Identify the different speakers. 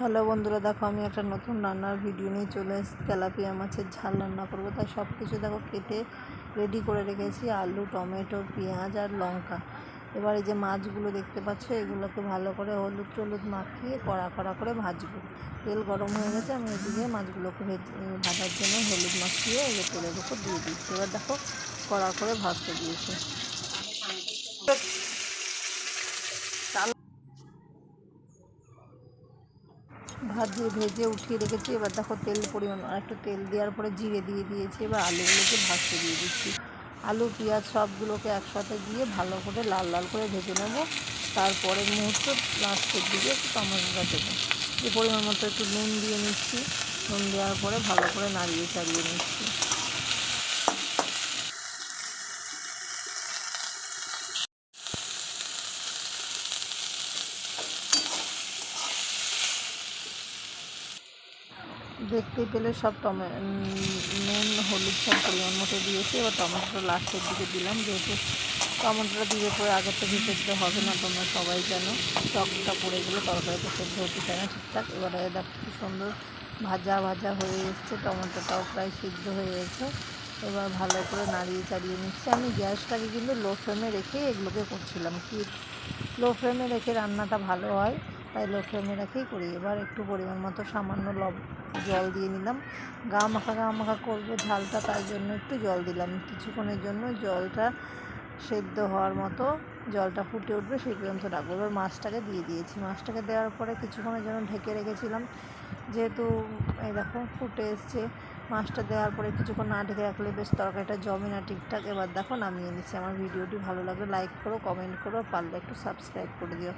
Speaker 1: Hello বন্ধুরা, দেখো আমি একটা নতুন রান্নার ভিডিও নিয়ে চলে এসেছি। তেলাপিয়া মাছের ঝাল রান্না করব। তাই সব কিছু দেখো কেটে রেডি করে রেখেছি। আলু, টমেটো, পেঁয়াজ আর লঙ্কা। এবার এই যে মাছগুলো দেখতে পাচ্ছ, এগুলোকে ভালো করে হলুদ টলুদ মাখিয়ে কড়া কড়া করে ভাজবো। তেল গরম হয়ে গেছে, আমি এদিকে মাছগুলোকে ভেজে, ভাজার জন্য হলুদ মাখিয়ে এই তেলের উপর দিয়ে দিচ্ছি। এবার দেখো কড়া করে ভাজতে দিয়েছি। ভাজিয়ে ভেজে উঠিয়ে রেখেছি। এবার দেখো তেল পরিমাণ একটু তেল দেওয়ার পরে জিরে দিয়ে দিয়েছি। এবার আলুগুলোকে ভাজতে দিয়ে দিচ্ছি। আলু, পেঁয়াজ সবগুলোকে একসাথে দিয়ে ভালো করে লাল লাল করে ভেজে নেব। তারপরের মুহূর্ত লাস্টের দিকে একটু টমেটোটা দেবো। যে পরিমাণ মতো একটু নুন দিয়ে নিচ্ছি। নুন দেওয়ার পরে ভালো করে নাড়িয়ে চাড়িয়ে নিচ্ছি। দেখতে পেলে সব টমে নুন, হলুদ সব পরিমাণ মতো দিয়েছি এবার টমেটোটা লাস্টের দিকে দিলাম। যেহেতু টমেটোটা দিয়ে পরে আগে তো ভিজে দিতে হবে না, তোমরা সবাই জানো, টকটা পড়ে গেলে তরকারিটা সেদ্ধ হতে চায় না ঠিকঠাক। এবারে দেখো কি সুন্দর ভাজা ভাজা হয়ে এসছে, টমেটোটাও প্রায় সিদ্ধ হয়ে গেছে। এবার ভালো করে নাড়িয়ে চাড়িয়ে নিচ্ছি। আমি গ্যাসটাকে কিন্তু লো ফ্লেমে রেখে এগুলোকে করছিলাম। কি? লো ফ্লেমে রেখে রান্নাটা ভালো হয়। তাই লো ফ্লেমে রেখেই করি। এবার একটু পরিমাণ মতো সামান্য লব, জল দিয়ে নিলাম। গা মাখা গা মাখা করব ঝালটা, তাই জন্য একটু জল দিলাম। কিছুক্ষণের জন্য জলটা সেদ্ধ হওয়ার মতো জলটা ফুটে উঠবে, সেই পর্যন্ত রাখব। এবার মাছটাকে দিয়ে দিয়েছি। মাছটাকে দেওয়ার পরে কিছুক্ষণের জন্য ঢেকে রেখেছিলাম। যেহেতু এই দেখো ফুটে এসছে, মাছটা দেওয়ার পরে কিছুক্ষণ না ঢেকে রাখলে বেশ তরকারিটা জমে না ঠিকঠাক। এবার দেখো নামিয়ে নিচ্ছি। আমার ভিডিওটি ভালো লাগলে লাইক করো, কমেন্ট করো, পারলে একটু সাবস্ক্রাইব করে দিও।